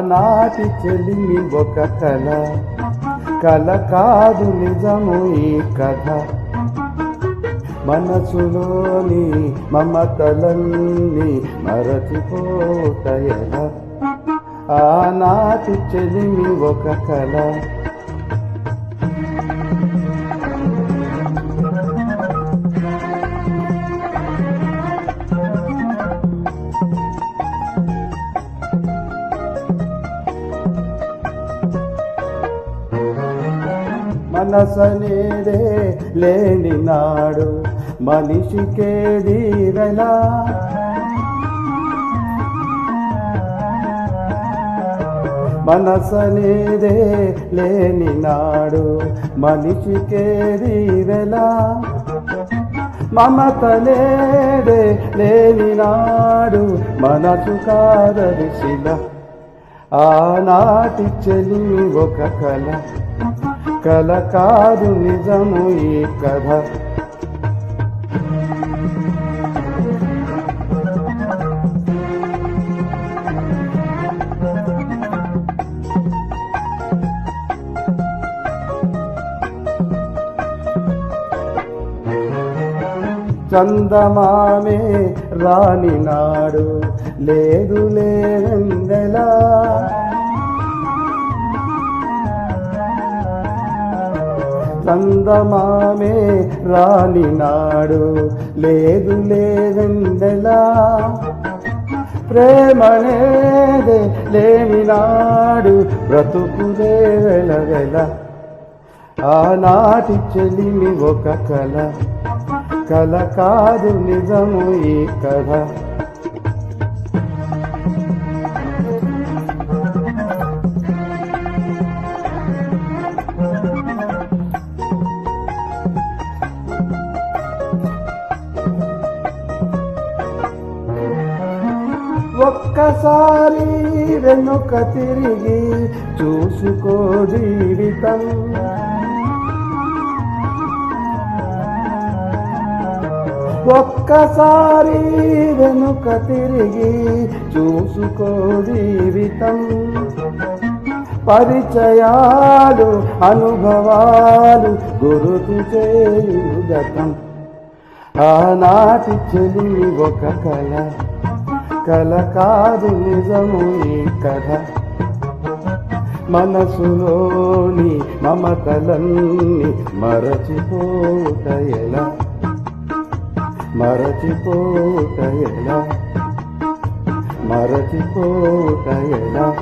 ఆనాటి చెలిమి ఒక కళ కళ కాదు నిజము ఈ కథ. మనసులోని మమతలన్నీ మరచిపోతయల ఆనాటి చెలిమి ఒక కళ మనసనేదే లేని నాడు మనిషికేది వెలా మనసనేదే లేని నాడు మనిషికేది వెలా మమతలేదే లేని నాడు మనసు కాదరిశిల ఆనాటి చెలి ఒక కళ కల కాదు నిజము ఈ కథ. చందమామే రాని నాడు లేదు లేవెందెలా చందమామే రాలినాడు లేదు లేవెందెలా? ప్రేమనేదే లేమినాడు బ్రతుకులే వెలవెల ఆనాటి చెలిమి ఒక కళ కల కాదు నిజము ఈ కథ. ఒక్కసారి వెనుక తిరిగి చూసుకో జీవితం. ఒక్కసారి వెనుక తిరిగి చూసుకో జీవితం. పరిచయాలు అనుభవాలు గురుతు చేయు గతం ఆనాటి చెలి ఒక కళ. కల కాదు నిజము ఈ కథ. మనసులోని మమతలన్నీ మరచిపోట ఎలా? మరచిపోట ఎలా?